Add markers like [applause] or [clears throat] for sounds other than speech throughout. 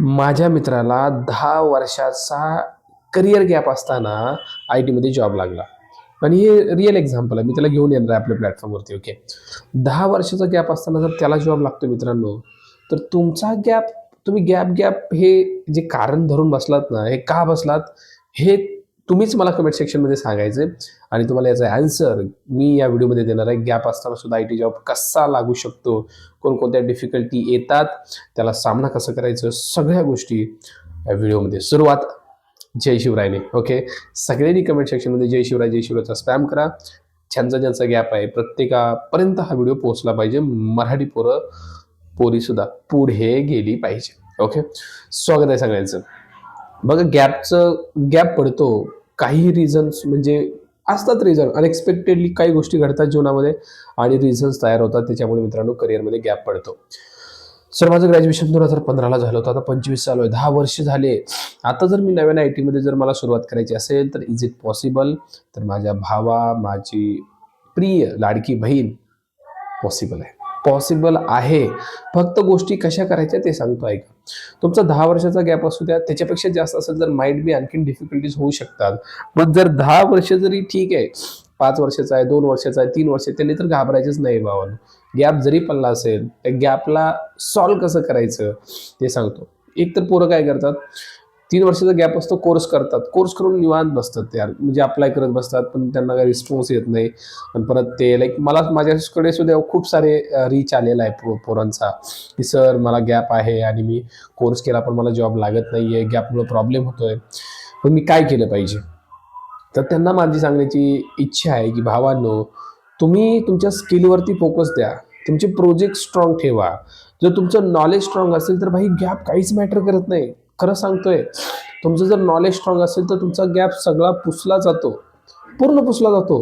माझ्या मित्राला दहा वर्षाचा करिअर गॅप असताना आय टीमध्ये जॉब लागला. आणि हे रिअल एक्झाम्पल आहे. मी त्याला घेऊन येणार आहे आपल्या प्लॅटफॉर्मवरती ओके दहा वर्षाचा गॅप असताना जर त्याला जॉब लागतो मित्रांनो तर तुमचा गॅप तुम्ही गॅप गॅप हे जे कारण धरून बसलात ना हे का बसलात हे तुम्हीच मला कमेंट सेक्शनमध्ये सांगायचं आणि तुम्हाला याचा ॲन्सर मी या व्हिडिओमध्ये देणार आहे. गॅप असताना सुद्धा आय टी जॉब कसा लागू शकतो? कोणकोणत्या डिफिकल्टी येतात? त्याला सामना कसं करायचं? सगळ्या गोष्टी या व्हिडिओमध्ये सुरुवात जय शिवरायने. ओके सगळ्यांनी कमेंट सेक्शनमध्ये जय शिवराय जय शिवरायचा स्पॅम करा. ज्यांचा ज्यांचा गॅप आहे प्रत्येकापर्यंत हा व्हिडिओ पोहोचला पाहिजे. मराठी पोरं पोरीसुद्धा पुढे गेली पाहिजे. ओके स्वागत आहे सगळ्यांचं. बघा गॅपचं गॅप पडतो. काही रिझन्स म्हणजे असतात रिझन अनएक्सपेक्टेडली काही गोष्टी घडतात जीवनामध्ये आणि रिझन्स तयार होतात. त्याच्यामुळे मित्रांनो करिअरमध्ये गॅप पडतो. सर माझं ग्रॅज्युएशन दोन हजार पंधराला झालं होतं. आता पंचवीस चालू आहे. दहा वर्ष झाले. आता जर मी नव्यान आय टीमध्ये जर मला सुरुवात करायची असेल तर इज इट पॉसिबल तर माझ्या भावा माझी प्रिय लाडकी बहीण पॉसिबल आहे. पॉसिबल आहे. फक्त गोष्टी कशा करायच्या ते सांगतो ऐका. तुमचा दहा वर्षाचा गॅप असू द्या त्याच्यापेक्षा जास्त असेल तर माइट बी आणखीन डिफिकल्टीज होऊ शकतात. पण जर दहा वर्ष जरी ठीक आहे पाच वर्षाचा आहे दोन वर्षाचा आहे तीन वर्ष त्यांनी तर घाबरायचंच नाही भावानं गॅप जरी पडला असेल त्या गॅपला सॉल्व कसं करायचं ते सांगतो. एक तर पोरं काय करतात तीन वर्षाचा गॅप असतो कोर्स करतात. कोर्स करून निवांत बसतात ते म्हणजे अप्लाय करत बसतात पण त्यांना काही रिस्पॉन्स येत नाही. आणि परत ते लाईक मला माझ्याकडे सुद्धा खूप सारे रीच आलेला आहे पो पोरांचा. की सर मला गॅप आहे आणि मी कोर्स केला पण मला जॉब लागत नाही आहे गॅपमुळं प्रॉब्लेम होतोय. पण मी काय केलं पाहिजे? तर त्यांना माझी सांगण्याची इच्छा आहे की भावांनो तुम्ही तुमच्या स्किलवरती फोकस द्या. तुमचे प्रोजेक्ट स्ट्रॉंग ठेवा. जर तुमचं नॉलेज स्ट्रॉंग असेल तर भाई गॅप काहीच मॅटर करत नाही. खरं सांगतोय तुमचं जर नॉलेज स्ट्रॉंग असेल तर तुमचा गॅप सगळा पुसला जातो. पूर्ण पुसला जातो.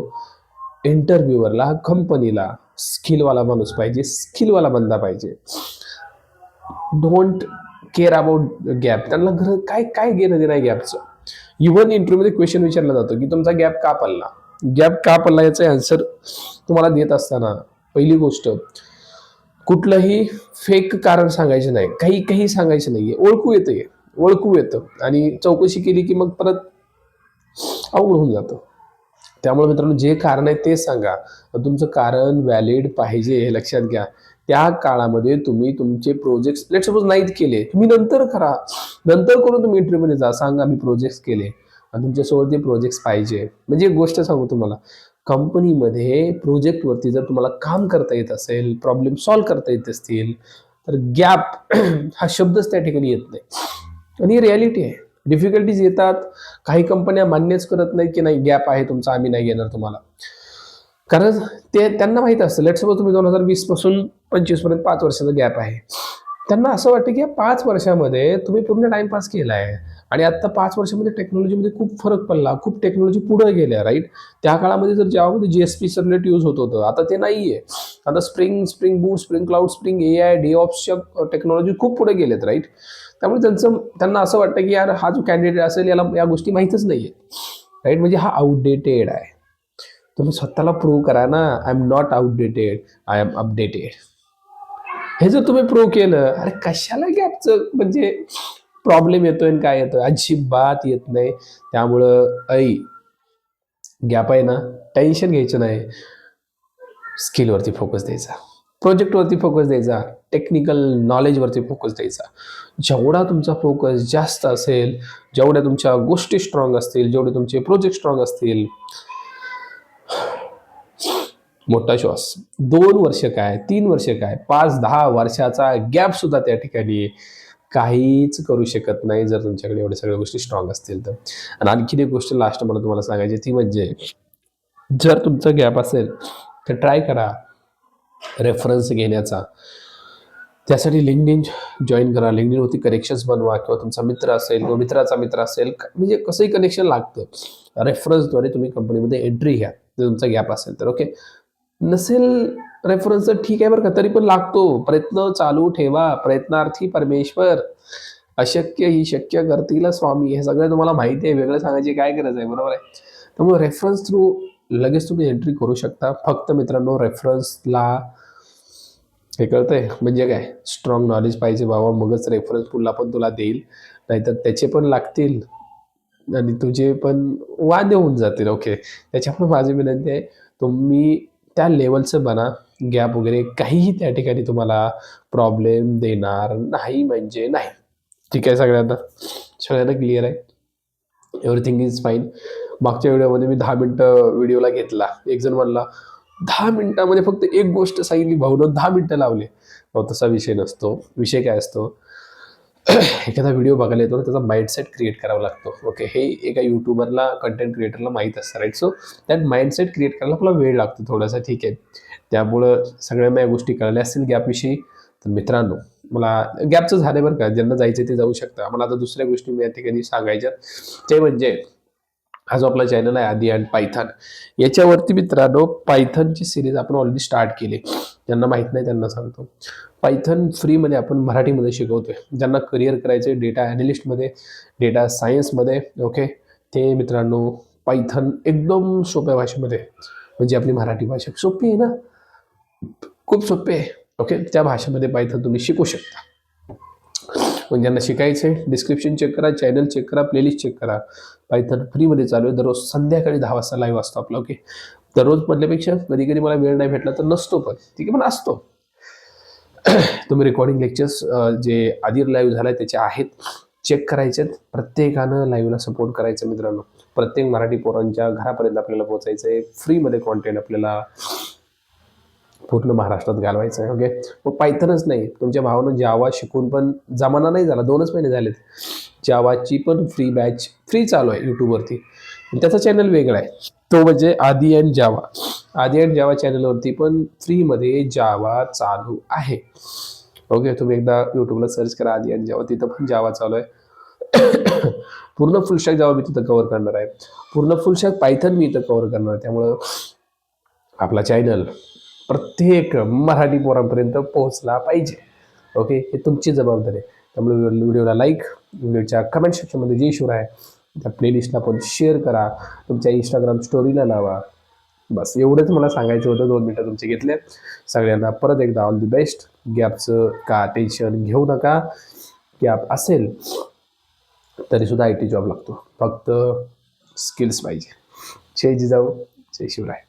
इंटरव्ह्यूवरला कंपनीला स्किलवाला माणूस पाहिजे स्किलवाला बंदा पाहिजे. डोंट केअर अबाउट गॅप त्यांना घर काय काय घेणं देणं आहे गॅपचं इव्हन इंटरव्ह्यूमध्ये क्वेश्चन विचारला जातो की तुमचा गॅप का पडला? गॅप का पडला याचा आन्सर तुम्हाला देत असताना पहिली गोष्ट कुठलंही फेक कारण सांगायचं नाही. काही काही सांगायचं नाहीये. ओळखू येतं हे ओळखू येतं. आणि चौकशी केली की मग परत अवघड होऊन जातं. त्यामुळे मित्रांनो जे कारण आहे ते सांगा. तुमचं कारण व्हॅलिड पाहिजे हे लक्षात घ्या. त्या काळामध्ये तुम्ही तुमचे प्रोजेक्ट लेट सपोज नाहीत केले. तुम्ही नंतर करा. नंतर करून तुम्ही इंटरव्ह्यूमध्ये जा. सांगा मी प्रोजेक्ट्स केले. आणि तुमच्यासोबत ते प्रोजेक्ट्स पाहिजे. म्हणजे एक गोष्ट सांगू तुम्हाला. कंपनीमध्ये प्रोजेक्टवरती जर तुम्हाला काम करता येत असेल प्रॉब्लेम सॉल्व्ह करता येत असतील तर गॅप [clears throat] हा शब्दच त्या ठिकाणी येत नाही. आणि ही रियालिटी आहे. डिफिकल्टीज येतात. काही कंपन्या मान्यच करत नाही की नाही गॅप आहे तुमचा आम्ही नाही घेणार तुम्हाला. कारण ते त्यांना माहीत असतं. लेट सपोज तुम्ही दोन हजार वीसपासून पंचवीसपर्यंत पाच वर्षाचा गॅप आहे. त्यांना असं वाटतं की या पाच वर्षामध्ये तुम्ही पूर्ण टाइमपास केला आहे आणि आत्ता पाच वर्षामध्ये टेक्नॉलॉजीमध्ये खूप फरक पडला. खूप टेक्नॉलॉजी पुढे गेल्या राईट त्या काळामध्ये जर जेव्हामध्ये G S P servlet use होत होतं आता ते नाही आहे आता spring spring boot spring cloud spring A I D ऑप्सच्या टेक्नॉलॉजी खूप पुढे गेलेत राईट त्यामुळे त्यांचं त्यांना असं वाटतं की यार हा जो कॅन्डिडेट असेल याला या गोष्टी माहीतच नाही आहे राईट म्हणजे हा आउटडेटेड आहे. तुम्ही स्वतःला प्रूव्ह करा ना I am not outdated I am updated हे जर तुम्ही प्रूव्ह केलं अरे कशाला गॅपचं म्हणजे प्रॉब्लेम येतोय आणि काय येतोय? अजिबात येत नाही. त्यामुळं ऐ गॅप आहे ना? टेन्शन घ्यायचं नाही. स्किलवरती फोकस द्यायचा. प्रोजेक्टवरती फोकस द्यायचा. टेक्निकल नॉलेजवरती फोकस द्यायचा. जेवढा तुमचा फोकस जास्त असेल जेवढ्या तुमच्या गोष्टी स्ट्रॉंग असतील जेवढे तुमचे प्रोजेक्ट स्ट्रॉंग असतील मोठा श्वास. दोन वर्ष काय? तीन वर्ष काय? पाच दहा वर्षाचा गॅप सुद्धा त्या ठिकाणी काहीच करू शकत नाही जर तुमच्याकडे एवढ्या सगळ्या गोष्टी स्ट्रॉंग असतील तर. आणि आणखीन एक गोष्ट लास्ट मला तुम्हाला सांगायची ती म्हणजे जर तुमचा गॅप असेल तर ट्राय करा रेफरन्स घेण्याचा. त्यासाठी लिंकडिन जॉईन करा लिंकडिनवरती कनेक्शन्स बनवा किंवा तुमचा मित्र असेल किंवा मित्राचा मित्र असेल म्हणजे कसंही कनेक्शन लागतं. रेफरन्सद्वारे तुम्ही कंपनीमध्ये एंट्री घ्या जर तुमचा गॅप असेल तर ओके नसेल रेफरन्स तर ठीक आहे बरं का तरी पण लागतो. प्रयत्न चालू ठेवा. प्रयत्नार्थी परमेश्वर अशक्य ही शक्य करतील स्वामी. हे सगळं तुम्हाला माहिती आहे वेगळं सांगायची काय गरज आहे बरोबर आहे? त्यामुळे रेफरन्स थ्रू लगेच तुम्ही एंट्री करू शकता. फक्त मित्रांनो रेफरन्सला हे कळतंय. म्हणजे काय? स्ट्रॉंग नॉलेज पाहिजे बाबा. मगच रेफरन्स पुढला पण तुला देईल. नाहीतर त्याचे पण लागतील. आणि तुझे पण वाद होऊन जातील. ओके त्याच्यामुळे माझी विनंती आहे तुम्ही त्या लेवलचं बना. गॅप वगैरे काहीही त्या ठिकाणी तुम्हाला प्रॉब्लेम देणार नाही म्हणजे नाही. ठीक आहे सगळ्यांना? सगळ्यांना क्लिअर आहे? एव्हरीथिंग इज फाईन मागच्या व्हिडिओमध्ये मी दहा मिनटं व्हिडिओला घेतला. एक जण म्हणला दहा मिनटामध्ये फक्त एक गोष्ट सांगितली भाऊनं दहा मिनटं लावले. अहो, तसा विषय नसतो. विषय काय असतो? [clears throat] एखादा व्हिडिओ बघायला येतो ना त्याचा माइंडसेट क्रिएट करावा लागतो. ओके हे एका युट्यूबरला कंटेंट क्रिएटरला माहीत असतं राईट सो त्यात माइंडसेट क्रिएट करायला आपला वेळ लागतो थोडासा. ठीक आहे? त्यामुळं सगळ्यांना या गोष्टी कळल्या असतील गॅपविषयी तर मित्रांनो मला गॅपचं झालं बरं का. ज्यांना जायचं ते जाऊ शकता. मला आता दुसऱ्या गोष्टी मी या ठिकाणी सांगायच्या. ते म्हणजे हा जो आपला चॅनल आहे आदी अँड पायथन याच्यावरती मित्रांनो पायथनची सिरीज आपण ऑलरेडी स्टार्ट केली. ज्यांना माहीत नाही त्यांना सांगतो. पायथन फ्रीमध्ये आपण मराठीमध्ये शिकवतोय. ज्यांना करिअर करायचे डेटा ॲनालिस्टमध्ये डेटा सायन्समध्ये ओके ते मित्रांनो पायथन एकदम सोप्या भाषेमध्ये म्हणजे आपली मराठी भाषा. सोपी आहे ना? खूप सोपे आहे ओके त्या भाषेमध्ये पायथन तुम्ही शिकू शकता. मग ज्यांना शिकायचं आहे डिस्क्रिप्शन चेक करा चॅनल चेक करा प्लेलिस्ट चेक करा पायथन फ्रीमध्ये चालू आहे दररोज संध्याकाळी दहा वाजता लाईव्ह असतो आपला ओके दररोज म्हटल्यापेक्षा कधी कधी मला वेळ नाही भेटला तर नसतो पण ठीक आहे पण असतो. [clears throat] तुम्ही रेकॉर्डिंग लेक्चर्स जे आधी लाईव्ह झालाय त्याचे आहेत चेक करायचे प्रत्येकानं लाईव्हला सपोर्ट करायचं मित्रांनो. प्रत्येक मराठी पोरांच्या घरापर्यंत आपल्याला पोहोचायचं आहे फ्रीमध्ये कॉन्टेंट आपल्याला पूर्ण महाराष्ट्रात घालवायचं आहे ओके मग पायथनच नाही. तुमच्या भावानं जावा शिकून पण जमाना नाही झाला दोनच महिने झालेत. जावाची पण फ्री बॅच फ्री चालू आहे यूट्यूबवरती त्याचा चॅनल वेगळा आहे. तो म्हणजे आदी अँड जावा आदी अँड जावा चॅनलवरती पण फ्रीमध्ये जावा चालू आहे. ओके तुम्ही एकदा यूट्यूबला सर्च करा आदी अँड जावा तिथं पण जावा चालू आहे. [coughs] पूर्ण फुलशॅक जावा मी तिथं कव्हर करणार आहे. पूर्ण फुलशॅक पायथन मी इथं कव्हर करणार आहे. त्यामुळं आपला चॅनल प्रत्येक मराठी पोरांपर्यंत पोहोचला पाहिजे. ओके हे तुमची जबाबदारी आहे. त्यामुळे व्हिडिओला लाईक व्हिडिओच्या कमेंट सेक्शनमध्ये जे इश्यू आहे त्या प्लेलिस्टला पण शेअर करा. तुमच्या इंस्टाग्राम स्टोरीला लावा. बस एवढंच मला सांगायचं होतं. दोन मिनटं तुमचे घेतले. सगळ्यांना परत एकदा ऑल द बेस्ट गॅपचं का टेन्शन घेऊ नका. गॅप असेल तरीसुद्धा आय टी जॉब लागतो. फक्त स्किल्स पाहिजे. जय जिजाऊ जय शिवराय.